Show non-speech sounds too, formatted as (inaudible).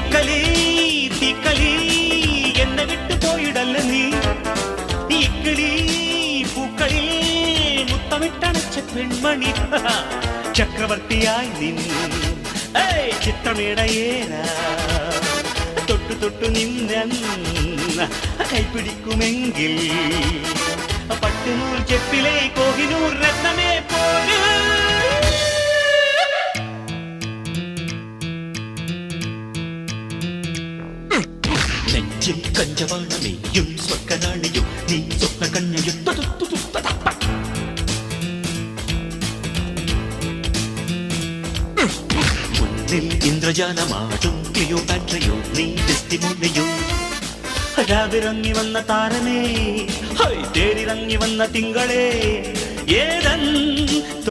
திக்களி திக்களி என்னை விட்டு போயிடல்ல நீ இக்கிளி பூக்களில் முத்தமிட்டணைச்ச பெண்மணி (laughs) சக்கரவர்த்தியாய் நின் ചിത്രമേടയേനാ തൊട്ടു തൊട്ടു നിന്ന കൈപിടിക്കുമെങ്കിൽ പട്ടുനൂൽ ചെപ്പിലെ കോഹിനൂർ രത്നമേ പോ നെറ്റിൽ കഞ്ചവാണമേയും സ്വർഗനാളിയും നീ സ്വപ്ന കണ്ണയും മുന്നിൽ ഇന്ദ്രജാലമാടും ക്ലിയോ പാട്രയോ നീ ടെസ്റ്റിമോണിയോ രാവിറങ്ങി വന്ന താരമേ തേരിറങ്ങി വന്ന തിങ്കളേ ഏ